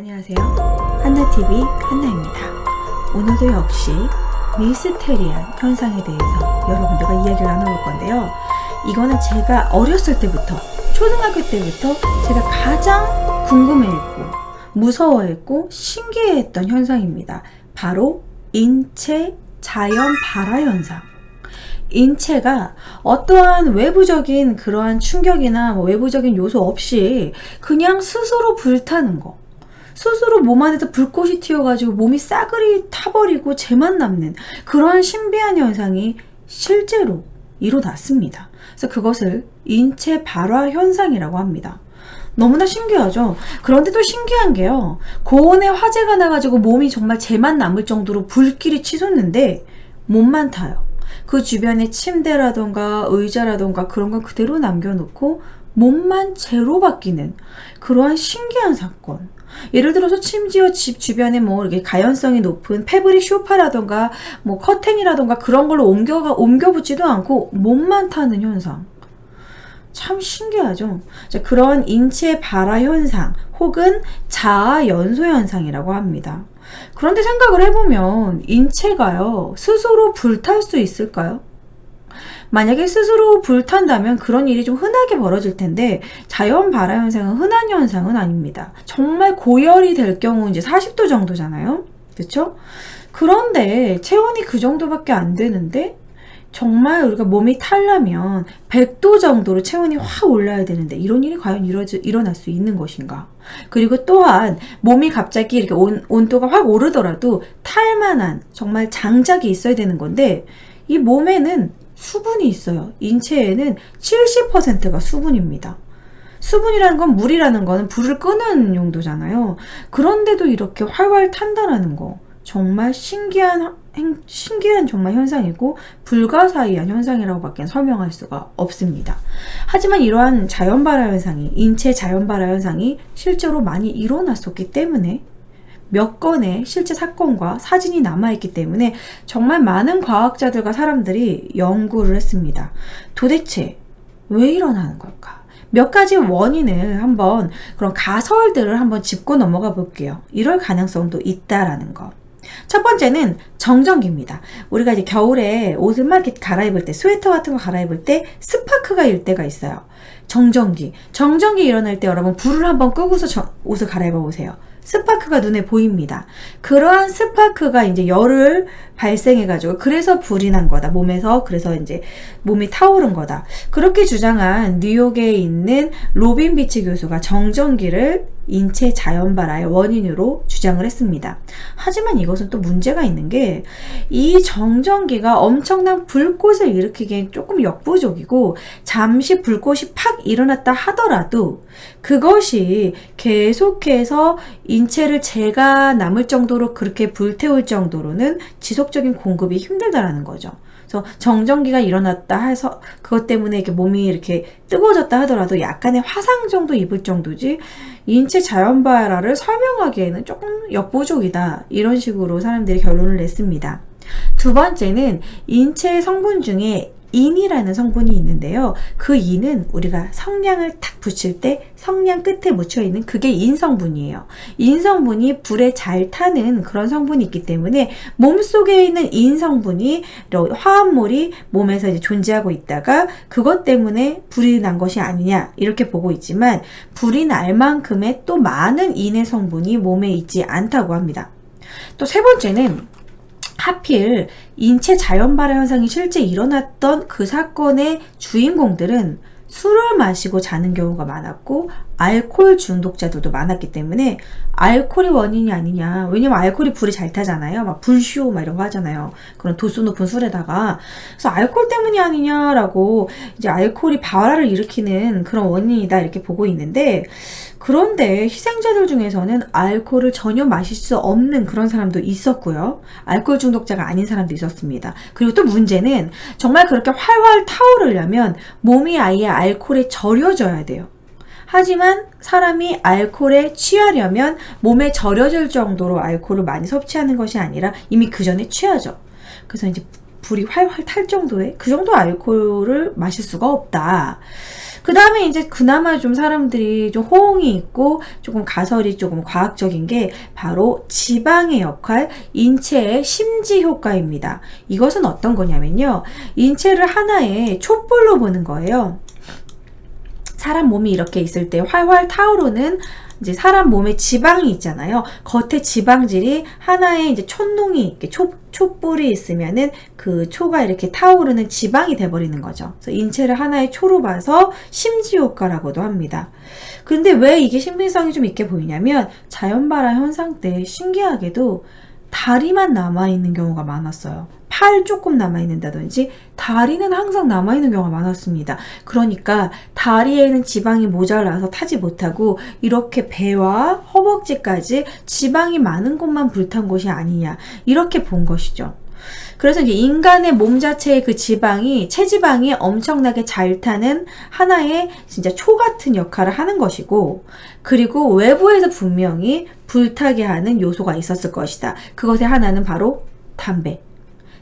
안녕하세요. 한나TV 한나입니다. 오늘도 역시 미스테리한 현상에 대해서 여러분들과 이야기를 나눠볼 건데요. 이거는 제가 어렸을 때부터, 초등학교 때부터 제가 가장 궁금해했고, 무서워했고, 신기해했던 현상입니다. 바로 인체 자연 발화 현상. 인체가 어떠한 외부적인 그러한 충격이나 뭐 외부적인 요소 없이 그냥 스스로 불타는 거. 스스로 몸 안에서 불꽃이 튀어가지고 몸이 싸그리 타버리고 재만 남는 그러한 신비한 현상이 실제로 일어났습니다. 그래서 그것을 인체 발화 현상이라고 합니다. 너무나 신기하죠? 그런데 또 신기한 게요. 고온에 화재가 나가지고 몸이 정말 재만 남을 정도로 불길이 치솟는데 몸만 타요. 그 주변에 침대라던가 의자라던가 그런 건 그대로 남겨놓고 몸만 제로 바뀌는 그러한 신기한 사건. 예를 들어서 심지어 집 주변에 뭐 이렇게 가연성이 높은 패브릭 쇼파라던가 뭐 커튼이라던가 그런 걸로 옮겨가 옮겨 붙지도 않고 몸만 타는 현상. 참 신기하죠. 자, 그런 인체 발화 현상 혹은 자아 연소 현상이라고 합니다. 그런데 생각을 해보면 인체가요 스스로 불탈 수 있을까요? 만약에 스스로 불탄다면 그런 일이 좀 흔하게 벌어질 텐데 자연 발화 현상은 흔한 현상은 아닙니다. 정말 고열이 될 경우 이제 40도 정도잖아요. 그렇죠? 그런데 체온이 그 정도밖에 안 되는데 정말 우리가 몸이 탈라면 100도 정도로 체온이 확 올라야 되는데 이런 일이 과연 일어, 일어날 수 있는 것인가? 그리고 또한 몸이 갑자기 이렇게 온, 온도가 확 오르더라도 탈만한 정말 장작이 있어야 되는 건데 이 몸에는 수분이 있어요. 인체에는 70%가 수분입니다. 수분이라는 건 물이라는 거는 불을 끄는 용도잖아요. 그런데도 이렇게 활활 탄다라는 거. 정말 신기한 신기한 정말 현상이고 불가사의한 현상이라고밖에 설명할 수가 없습니다. 하지만 이러한 자연 발화 현상이 인체 자연 발화 현상이 실제로 많이 일어났었기 때문에 몇 건의 실제 사건과 사진이 남아있기 때문에 정말 많은 과학자들과 사람들이 연구를 했습니다. 도대체 왜 일어나는 걸까? 몇 가지 원인을 한번 그런 가설들을 한번 짚고 넘어가 볼게요. 이럴 가능성도 있다라는 거. 첫 번째는 정전기입니다. 우리가 이제 겨울에 옷을 막 이렇게 갈아입을 때, 스웨터 같은 거 갈아입을 때 스파크가 일 때가 있어요. 정전기. 정전기 일어날 때 여러분 불을 한번 끄고서 저, 옷을 갈아입어 보세요. 스파크가 눈에 보입니다. 그러한 스파크가 이제 열을 발생해가지고 그래서 불이 난 거다. 몸에서 그래서 이제 몸이 타오른 거다. 그렇게 주장한 뉴욕에 있는 로빈 비치 교수가 정전기를 인체 자연 발화의 원인으로 주장을 했습니다. 하지만 이것은 또 문제가 있는 게 이 정전기가 엄청난 불꽃을 일으키기엔 조금 역부족이고 잠시 불꽃이 팍 일어났다 하더라도 그것이 계속해서 인체를 재가 남을 정도로 그렇게 불태울 정도로는 지속적인 공급이 힘들다라는 거죠. 그래서 정전기가 일어났다 해서 그것 때문에 이렇게 몸이 이렇게 뜨거워졌다 하더라도 약간의 화상 정도 입을 정도지 인체 자연 발화를 설명하기에는 조금 역부족이다. 이런 식으로 사람들이 결론을 냈습니다. 두 번째는 인체 성분 중에 인이라는 성분이 있는데요. 그 인은 우리가 성냥을 탁 붙일 때 성냥 끝에 묻혀 있는 그게 인 성분이에요. 인 성분이 불에 잘 타는 그런 성분이 있기 때문에 몸 속에 있는 인 성분이 화합물이 몸에서 이제 존재하고 있다가 그것 때문에 불이 난 것이 아니냐 이렇게 보고 있지만 불이 날 만큼의 또 많은 인의 성분이 몸에 있지 않다고 합니다. 또 세 번째는 하필 인체 자연 발화 현상이 실제 일어났던 그 사건의 주인공들은 술을 마시고 자는 경우가 많았고 알코올 중독자들도 많았기 때문에 알코올이 원인이 아니냐. 왜냐면 알코올이 불이 잘 타잖아요. 막 불쇼 막 이런 거 하잖아요. 그런 도수 높은 술에다가. 그래서 알코올 때문이 아니냐라고 이제 알코올이 발화를 일으키는 그런 원인이다 이렇게 보고 있는데 그런데 희생자들 중에서는 알코올을 전혀 마실 수 없는 그런 사람도 있었고요. 알코올 중독자가 아닌 사람도 있었습니다. 그리고 또 문제는 정말 그렇게 활활 타오르려면 몸이 아예 알코올에 절여져야 돼요. 하지만 사람이 알코올에 취하려면 몸에 절여질 정도로 알코올을 많이 섭취하는 것이 아니라 이미 그 전에 취하죠. 그래서 이제 불이 활활 탈 정도의 그 정도 알코올을 마실 수가 없다. 그 다음에 이제 그나마 좀 사람들이 좀 호응이 있고 조금 가설이 조금 과학적인 게 바로 지방의 역할, 인체의 심지 효과입니다. 이것은 어떤 거냐면요. 인체를 하나의 촛불로 보는 거예요. 사람 몸이 이렇게 있을 때 활활 타오르는 이제 사람 몸에 지방이 있잖아요. 겉에 지방질이 하나의 이제 촛농이 이렇게 촛, 촛불이 있으면은 그 초가 이렇게 타오르는 지방이 돼버리는 거죠. 그래서 인체를 하나의 초로 봐서 심지 효과라고도 합니다. 근데 왜 이게 신빙성이 좀 있게 보이냐면 자연발화 현상 때 신기하게도 다리만 남아있는 경우가 많았어요. 팔 조금 남아있는다든지 다리는 항상 남아있는 경우가 많았습니다. 그러니까 다리에는 지방이 모자라서 타지 못하고 이렇게 배와 허벅지까지 지방이 많은 곳만 불탄 곳이 아니냐 이렇게 본 것이죠. 그래서 인간의 몸 자체의 그 지방이 체지방이 엄청나게 잘 타는 하나의 진짜 초 같은 역할을 하는 것이고 그리고 외부에서 분명히 불타게 하는 요소가 있었을 것이다. 그것의 하나는 바로 담배.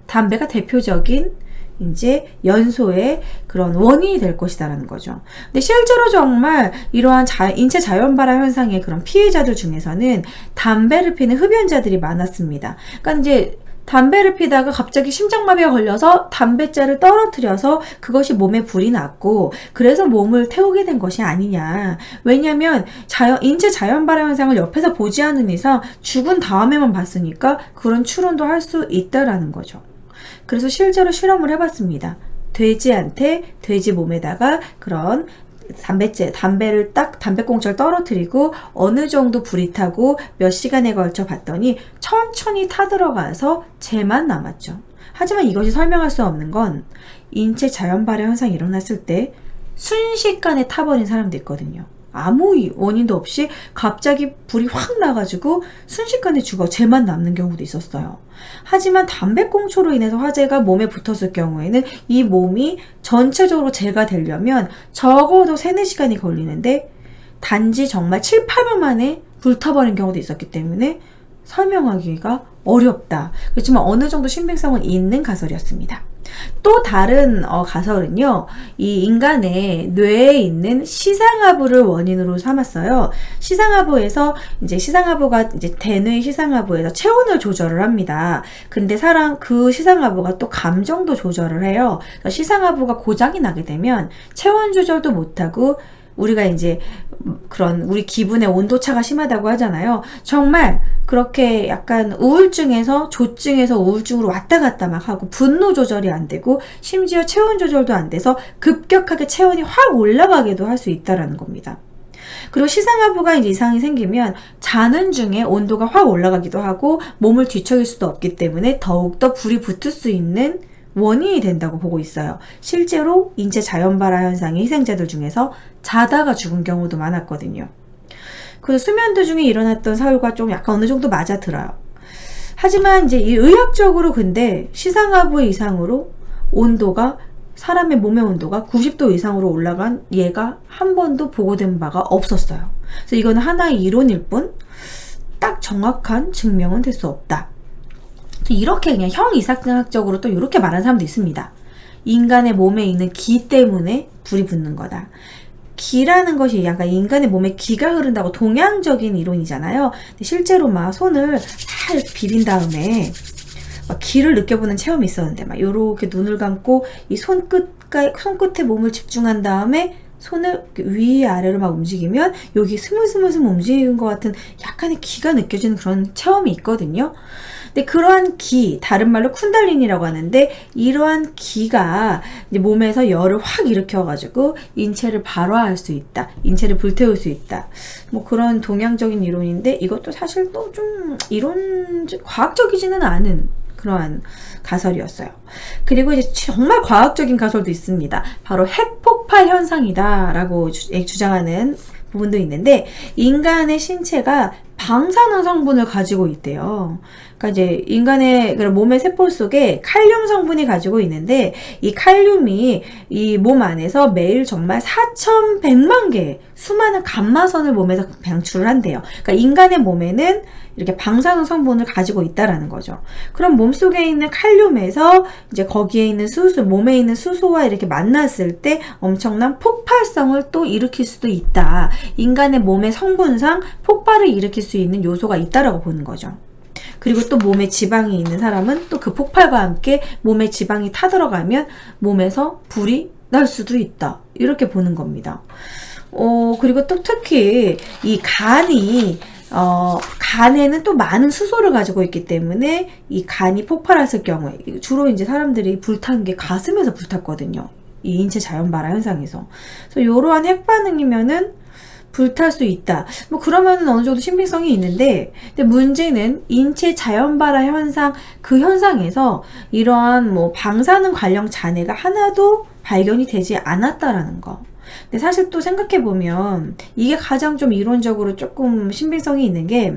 담배가 대표적인 이제 연소의 그런 원인이 될 것이다라는 거죠. 근데 실제로 정말 이러한 자, 인체 자연 발화 현상의 그런 피해자들 중에서는 담배를 피는 흡연자들이 많았습니다. 그러니까 이제 담배를 피다가 갑자기 심장마비가 걸려서 담배째를 떨어뜨려서 그것이 몸에 불이 났고 그래서 몸을 태우게 된 것이 아니냐. 왜냐면 자연, 인체 자연 발화 현상을 옆에서 보지 않는 이상 죽은 다음에만 봤으니까 그런 추론도 할 수 있다라는 거죠. 그래서 실제로 실험을 해봤습니다. 돼지한테 돼지 몸에다가 그런 담배째, 담배를 딱 담배꽁초를 떨어뜨리고 어느 정도 불이 타고 몇 시간에 걸쳐 봤더니 천천히 타들어가서 재만 남았죠. 하지만 이것이 설명할 수 없는 건 인체 자연 발화 현상이 일어났을 때 순식간에 타버린 사람도 있거든요. 아무 원인도 없이 갑자기 불이 확 나가지고 순식간에 죽어 재만 남는 경우도 있었어요. 하지만 담배꽁초로 인해서 화재가 몸에 붙었을 경우에는 이 몸이 전체적으로 재가 되려면 적어도 3, 4시간이 걸리는데 단지 정말 7, 8분 만에 불타버린 경우도 있었기 때문에 설명하기가 어렵다. 그렇지만 어느 정도 신빙성은 있는 가설이었습니다. 또 다른 어, 가설은요, 이 인간의 뇌에 있는 시상하부를 원인으로 삼았어요. 시상하부에서 이제 시상하부가 이제 대뇌 시상하부에서 체온을 조절을 합니다. 근데 사람 그 시상하부가 또 감정도 조절을 해요. 시상하부가 고장이 나게 되면 체온 조절도 못하고 우리가 이제 그런 우리 기분의 온도차가 심하다고 하잖아요. 정말 그렇게 약간 우울증에서 조증에서 우울증으로 왔다 갔다 막 하고 분노 조절이 안 되고 심지어 체온 조절도 안 돼서 급격하게 체온이 확 올라가기도 할 수 있다라는 겁니다. 그리고 시상하부가 이상이 생기면 자는 중에 온도가 확 올라가기도 하고 몸을 뒤척일 수도 없기 때문에 더욱더 불이 붙을 수 있는 원인이 된다고 보고 있어요. 실제로 인체 자연발화 현상의 희생자들 중에서 자다가 죽은 경우도 많았거든요. 그래서 수면 도중에 일어났던 사유가 좀 약간 어느 정도 맞아 들어요. 하지만 이제 이 의학적으로 근데 시상하부 이상으로 온도가 사람의 몸의 온도가 90도 이상으로 올라간 예가 한 번도 보고된 바가 없었어요. 그래서 이거는 하나의 이론일 뿐 딱 정확한 증명은 될 수 없다. 이렇게 그냥 형 이상학적으로 또 이렇게 말하는 사람도 있습니다. 인간의 몸에 있는 기 때문에 불이 붙는 거다. 기라는 것이 약간 인간의 몸에 기가 흐른다고 동양적인 이론이잖아요. 근데 실제로 막 손을 잘 비빈 다음에 막 기를 느껴보는 체험이 있었는데 막 요렇게 눈을 감고 이 손끝에 몸을 집중한 다음에 손을 위 아래로 막 움직이면 여기 스물스물스물 움직이는 것 같은 약간의 기가 느껴지는 그런 체험이 있거든요. 근데 그러한 기, 다른 말로 쿤달린이라고 하는데 이러한 기가 몸에서 열을 확 일으켜가지고 인체를 발화할 수 있다. 인체를 불태울 수 있다. 뭐 그런 동양적인 이론인데 이것도 사실 또 좀 이론 과학적이지는 않은 그러한 가설이었어요. 그리고 이제 정말 과학적인 가설도 있습니다. 바로 핵폭발 현상이다라고 주장하는 부분도 있는데 인간의 신체가 방사능 성분을 가지고 있대요. 그러니까 이제 인간의 그런 몸의 세포 속에 칼륨 성분이 가지고 있는데 이 칼륨이 이 몸 안에서 매일 정말 4,100만 개 수많은 감마선을 몸에서 방출을 한대요. 그러니까 인간의 몸에는 이렇게 방사능 성분을 가지고 있다라는 거죠. 그럼 몸속에 있는 칼륨에서 이제 거기에 있는 수소, 몸에 있는 수소와 이렇게 만났을 때 엄청난 폭발성을 또 일으킬 수도 있다. 인간의 몸의 성분상 폭발을 일으킬 수 있는 요소가 있다라고 보는 거죠. 그리고 또 몸에 지방이 있는 사람은 또 그 폭발과 함께 몸에 지방이 타들어가면 몸에서 불이 날 수도 있다. 이렇게 보는 겁니다. 어, 그리고 또 특히 이 간이 어, 간에는 또 많은 수소를 가지고 있기 때문에 이 간이 폭발했을 경우에 주로 이제 사람들이 불탄 게 가슴에서 불탔거든요. 이 인체 자연 발화 현상에서. 그래서 이러한 핵 반응이면은 불탈 수 있다. 뭐 그러면은 어느 정도 신빙성이 있는데, 근데 문제는 인체 자연 발화 현상 그 현상에서 이러한 뭐 방사능 관련 잔해가 하나도 발견이 되지 않았다라는 거. 근데 사실 또 생각해보면 이게 가장 좀 이론적으로 조금 신빙성이 있는 게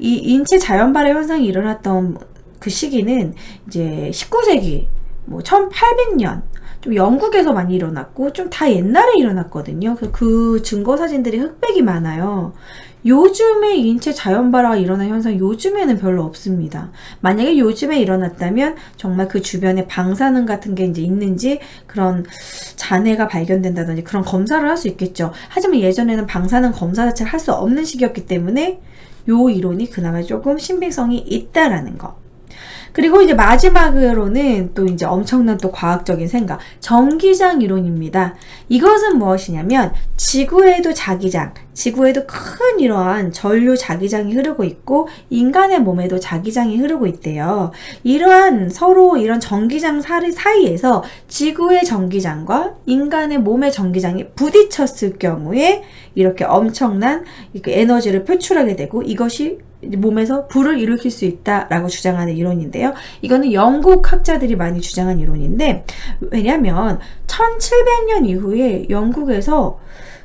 이 인체 자연 발화 현상이 일어났던 그 시기는 이제 19세기 뭐 1800년 좀 영국에서 많이 일어났고 좀 다 옛날에 일어났거든요. 그, 그 증거 사진들이 흑백이 많아요. 요즘에 인체 자연 발화가 일어난 현상 요즘에는 별로 없습니다. 만약에 요즘에 일어났다면 정말 그 주변에 방사능 같은 게 이제 있는지 그런 잔해가 발견된다든지 그런 검사를 할 수 있겠죠. 하지만 예전에는 방사능 검사 자체를 할 수 없는 시기였기 때문에 요 이론이 그나마 조금 신빙성이 있다라는 거. 그리고 이제 마지막으로는 또 이제 엄청난 또 과학적인 생각, 전기장 이론입니다. 이것은 무엇이냐면 지구에도 자기장, 지구에도 큰 이러한 전류 자기장이 흐르고 있고 인간의 몸에도 자기장이 흐르고 있대요. 이러한 서로 이런 전기장 사이에서 지구의 전기장과 인간의 몸의 전기장이 부딪혔을 경우에 이렇게 엄청난 에너지를 표출하게 되고 이것이 몸에서 불을 일으킬 수 있다라고 주장하는 이론인데요. 이거는 영국 학자들이 많이 주장한 이론인데 왜냐하면 1700년 이후에 영국에서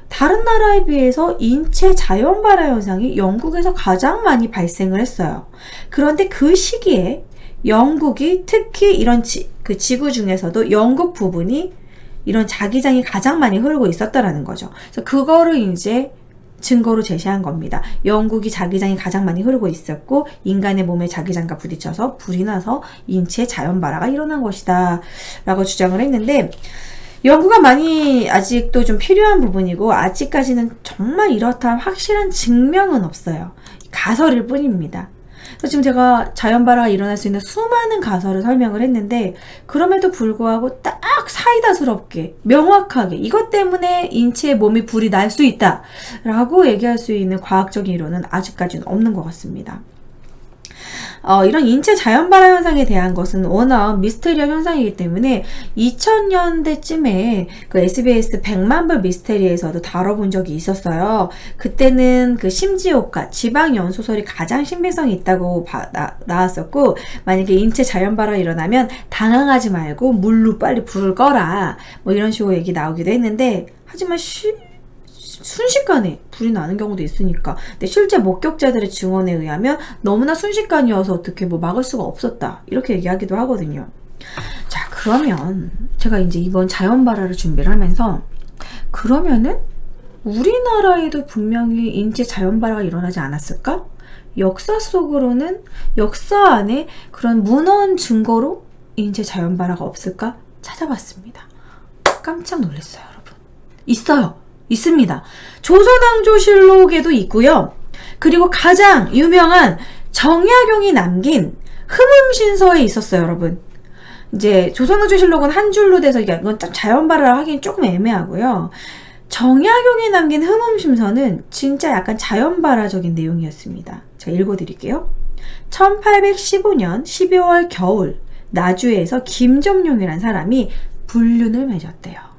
다른 나라에 비해서 인체 자연 발화 현상이 영국에서 가장 많이 발생을 했어요. 그런데 그 시기에 영국이 특히 이런 지, 그 지구 중에서도 영국 부분이 이런 자기장이 가장 많이 흐르고 있었다라는 거죠. 그래서 그거를 이제 증거로 제시한 겁니다. 영국이 자기장이 가장 많이 흐르고 있었고 인간의 몸에 자기장과 부딪혀서 불이 나서 인체 자연 발화가 일어난 것이다 라고 주장을 했는데 연구가 많이 아직도 좀 필요한 부분이고 아직까지는 정말 이렇다 확실한 증명은 없어요. 가설일 뿐입니다. 그래서 지금 제가 자연 발화가 일어날 수 있는 수많은 가설을 설명을 했는데 그럼에도 불구하고 딱 사이다스럽게 명확하게 이것 때문에 인체의 몸이 불이 날 수 있다라고 얘기할 수 있는 과학적인 이론은 아직까지는 없는 것 같습니다. 어, 이런 인체 자연 발화 현상에 대한 것은 워낙 미스테리한 현상이기 때문에 2000년대쯤에 그 SBS 100만 불 미스테리에서도 다뤄본 적이 있었어요. 그때는 그 심지오카 지방 연 소설이 가장 신빙성이 있다고 바, 나, 나왔었고 만약에 인체 자연 발화 일어나면 당황하지 말고 물로 빨리 불을 꺼라 뭐 이런 식으로 얘기 나오기도 했는데 하지만 시, 순식간에 불이 나는 경우도 있으니까. 근데 실제 목격자들의 증언에 의하면 너무나 순식간이어서 어떻게 뭐 막을 수가 없었다. 이렇게 얘기하기도 하거든요. 자, 그러면 제가 이제 이번 자연 발화를 준비를 하면서 그러면은 우리나라에도 분명히 인체 자연 발화가 일어나지 않았을까? 역사 속으로는 역사 안에 그런 문헌 증거로 인체 자연 발화가 없을까 찾아봤습니다. 깜짝 놀랐어요, 여러분. 있어요. 있습니다. 조선왕조실록에도 있고요. 그리고 가장 유명한 정약용이 남긴 흠음신서에 있었어요, 여러분. 이제 조선왕조실록은 한 줄로 돼서 이건 자연발화를 하긴 조금 애매하고요. 정약용이 남긴 흠음신서는 진짜 약간 자연발화적인 내용이었습니다. 제가 읽어드릴게요. 1815년 12월 겨울 나주에서 김정용이란 사람이 불륜을 맺었대요.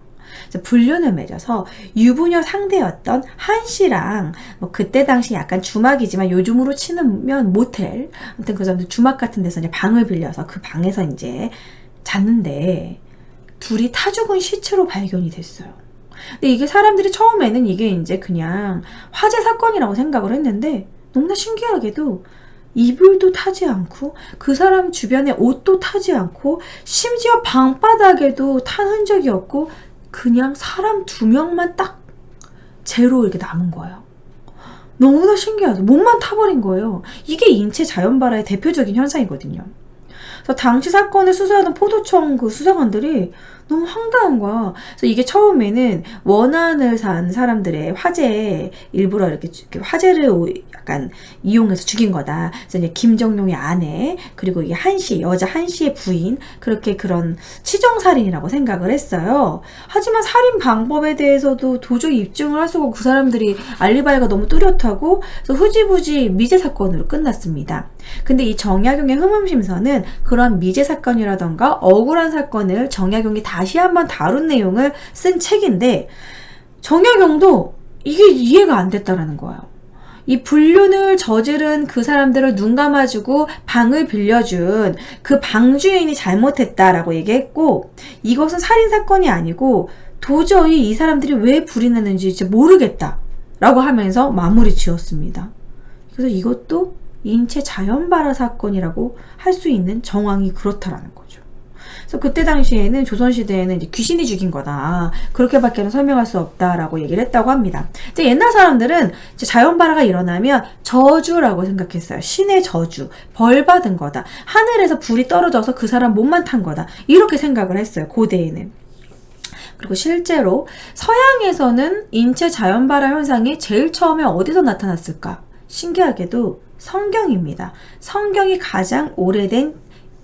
불륜을 맺어서 유부녀 상대였던 한 씨랑 뭐 그때 당시 약간 주막이지만 요즘으로 치면 모텔 아무튼 그 사람들 주막 같은 데서 이제 방을 빌려서 그 방에서 이제 잤는데 둘이 타 죽은 시체로 발견이 됐어요. 근데 이게 사람들이 처음에는 이게 이제 그냥 화재 사건이라고 생각을 했는데 너무나 신기하게도 이불도 타지 않고 그 사람 주변에 옷도 타지 않고 심지어 방바닥에도 탄 흔적이 없고 그냥 사람 두 명만 딱 제로 이렇게 남은 거예요. 너무나 신기하죠. 몸만 타버린 거예요. 이게 인체 자연발화의 대표적인 현상이거든요. 당시 사건을 수사하던 포도청 그 수사관들이 너무 황당한 거야. 그래서 이게 처음에는 원안을 산 사람들의 화재 일부러 이렇게, 화재를 약간 이용해서 죽인 거다. 그래서 이제 김정용의 아내 그리고 이게 한씨 여자 한씨의 부인 그렇게 그런 치정 살인이라고 생각을 했어요. 하지만 살인 방법에 대해서도 도저히 입증을 할 수가 없고 그 사람들이 알리바이가 너무 뚜렷하고 그래서 흐지부지 미제 사건으로 끝났습니다. 근데 이 정약용의 흠음심서는 그런 미제 사건이라던가 억울한 사건을 정약용이 다시 한번 다룬 내용을 쓴 책인데 정약용도 이게 이해가 안 됐다라는 거예요. 이 불륜을 저지른 그 사람들을 눈 감아주고 방을 빌려준 그 방주인이 잘못했다라고 얘기했고 이것은 살인사건이 아니고 도저히 이 사람들이 왜 불이 났는지 모르겠다 라고 하면서 마무리 지었습니다. 그래서 이것도 인체 자연발화 사건이라고 할 수 있는 정황이 그렇다라는 거죠. 그래서 그때 당시에는 조선시대에는 이제 귀신이 죽인 거다. 그렇게밖에는 설명할 수 없다라고 얘기를 했다고 합니다. 이제 옛날 사람들은 자연발화가 일어나면 저주라고 생각했어요. 신의 저주, 벌 받은 거다. 하늘에서 불이 떨어져서 그 사람 몸만 탄 거다. 이렇게 생각을 했어요. 고대에는. 그리고 실제로 서양에서는 인체 자연발화 현상이 제일 처음에 어디서 나타났을까? 신기하게도 성경입니다. 성경이 가장 오래된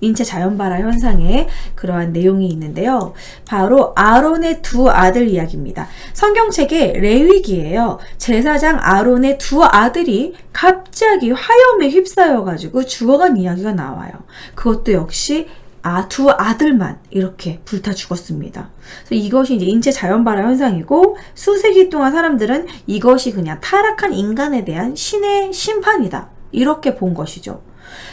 인체 자연 발화 현상에 그러한 내용이 있는데요. 바로 아론의 두 아들 이야기입니다. 성경책의 레위기예요. 제사장 아론의 두 아들이 갑자기 화염에 휩싸여 가지고 죽어간 이야기가 나와요. 그것도 역시 아, 두 아들만 이렇게 불타 죽었습니다. 그래서 이것이 이제 인체 자연 발화 현상이고 수세기 동안 사람들은 이것이 그냥 타락한 인간에 대한 신의 심판이다. 이렇게 본 것이죠.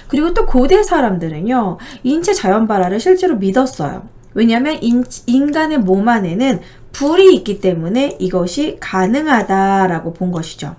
그리고 또 고대 사람들은요, 인체 자연 발화를 실제로 믿었어요. 왜냐하면 인, 인간의 몸 안에는 불이 있기 때문에 이것이 가능하다라고 본 것이죠.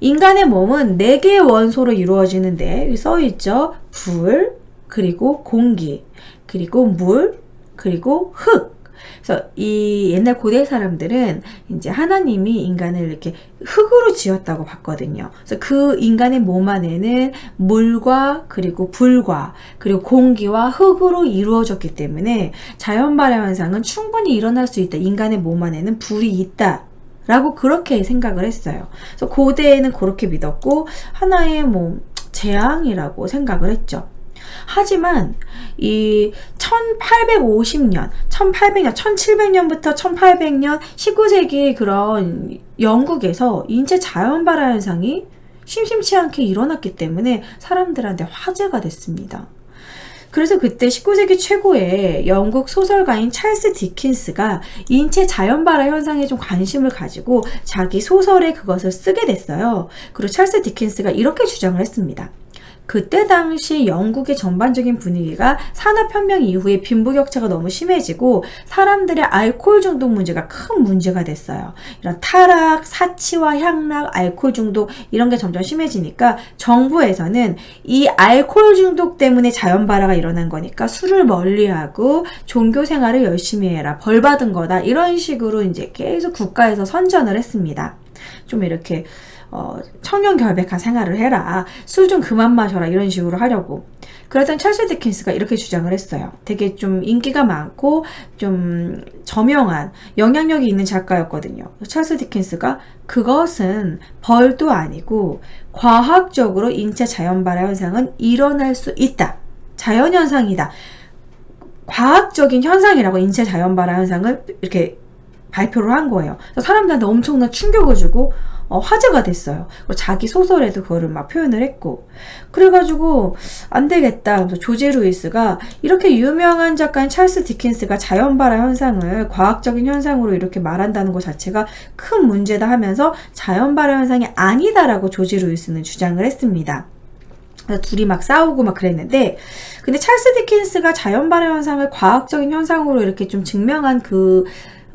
인간의 몸은 네 개의 원소로 이루어지는데 써 있죠. 불, 그리고 공기, 그리고 물, 그리고 흙. 그래서 이 옛날 고대 사람들은 이제 하나님이 인간을 이렇게 흙으로 지었다고 봤거든요. 그래서 그 인간의 몸 안에는 물과 그리고 불과 그리고 공기와 흙으로 이루어졌기 때문에 자연 발현 현상은 충분히 일어날 수 있다. 인간의 몸 안에는 불이 있다. 라고 그렇게 생각을 했어요. 그래서 고대에는 그렇게 믿었고 하나의 뭐 재앙이라고 생각을 했죠. 하지만 이 1850년, 1800년, 1700년부터 1800년 19세기 그런 영국에서 인체 자연 발화 현상이 심심치 않게 일어났기 때문에 사람들한테 화제가 됐습니다. 그래서 그때 19세기 최고의 영국 소설가인 찰스 디킨스가 인체 자연 발화 현상에 좀 관심을 가지고 자기 소설에 그것을 쓰게 됐어요. 그리고 찰스 디킨스가 이렇게 주장을 했습니다. 그때 당시 영국의 전반적인 분위기가 산업혁명 이후에 빈부격차가 너무 심해지고 사람들의 알코올 중독 문제가 큰 문제가 됐어요. 이런 타락, 사치와 향락, 알코올 중독 이런 게 점점 심해지니까 정부에서는 이 알코올 중독 때문에 자연 발화가 일어난 거니까 술을 멀리하고 종교 생활을 열심히 해라. 벌 받은 거다. 이런 식으로 이제 계속 국가에서 선전을 했습니다. 좀 이렇게 어, 청년 결백한 생활을 해라. 술 좀 그만 마셔라. 이런 식으로 하려고. 그랬던 찰스 디킨스가 이렇게 주장을 했어요. 되게 좀 인기가 많고 좀 저명한 영향력이 있는 작가였거든요. 찰스 디킨스가 그것은 벌도 아니고 과학적으로 인체 자연 발화 현상은 일어날 수 있다. 자연 현상이다. 과학적인 현상이라고 인체 자연 발화 현상을 이렇게 발표를 한 거예요. 사람들한테 엄청난 충격을 주고 어, 화제가 됐어요. 자기 소설에도 그거를 막 표현을 했고. 그래가지고, 안 되겠다. 그래서 조제 루이스가 이렇게 유명한 작가인 찰스 디킨스가 자연발화 현상을 과학적인 현상으로 이렇게 말한다는 것 자체가 큰 문제다 하면서 자연발화 현상이 아니다라고 조지 루이스는 주장을 했습니다. 둘이 막 싸우고 막 그랬는데, 근데 찰스 디킨스가 자연발화 현상을 과학적인 현상으로 이렇게 좀 증명한 그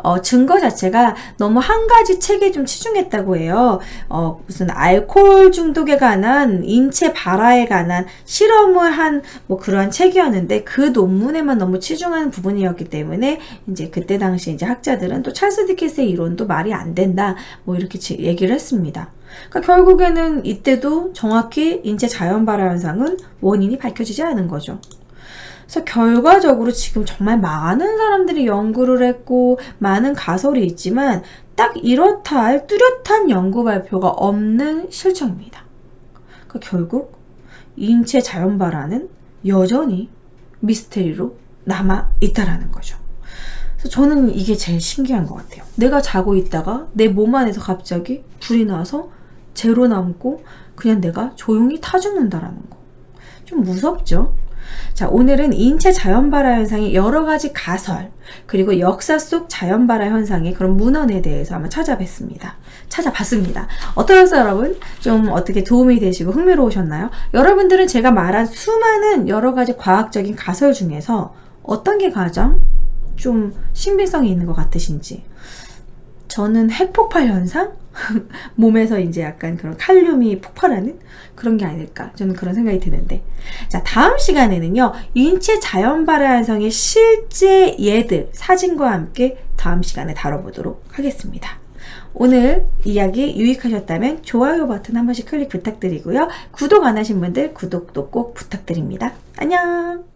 어, 증거 자체가 너무 한 가지 책에 좀 치중했다고 해요. 어, 무슨 알코올 중독에 관한 인체 발화에 관한 실험을 한 뭐 그러한 책이었는데 그 논문에만 너무 치중하는 부분이었기 때문에 이제 그때 당시 이제 학자들은 또 찰스 디킨스의 이론도 말이 안 된다 뭐 이렇게 지- 얘기를 했습니다. 그러니까 결국에는 이때도 정확히 인체 자연 발화 현상은 원인이 밝혀지지 않은 거죠. 그래서 결과적으로 지금 정말 많은 사람들이 연구를 했고 많은 가설이 있지만 딱 이렇다 할 뚜렷한 연구 발표가 없는 실정입니다. 그러니까 결국 인체 자연 발화는 여전히 미스테리로 남아 있다라는 거죠. 그래서 저는 이게 제일 신기한 것 같아요. 내가 자고 있다가 내 몸 안에서 갑자기 불이 나서 제로 남고 그냥 내가 조용히 타 죽는다라는 거. 좀 무섭죠? 자, 오늘은 인체 자연 발화 현상의 여러 가지 가설, 그리고 역사 속 자연 발화 현상의 그런 문헌에 대해서 한번 찾아봤습니다. 찾아봤습니다. 어떠셨어요, 여러분? 좀 어떻게 도움이 되시고 흥미로우셨나요? 여러분들은 제가 말한 수많은 여러 가지 과학적인 가설 중에서 어떤 게 가장 좀 신빙성이 있는 것 같으신지. 저는 핵폭발 현상? 몸에서 이제 약간 그런 칼륨이 폭발하는 그런 게 아닐까. 저는 그런 생각이 드는데. 자, 다음 시간에는요, 인체 자연 발화 현상의 실제 예들, 사진과 함께 다음 시간에 다뤄보도록 하겠습니다. 오늘 이야기 유익하셨다면 좋아요 버튼 한 번씩 클릭 부탁드리고요. 구독 안 하신 분들 구독도 꼭 부탁드립니다. 안녕!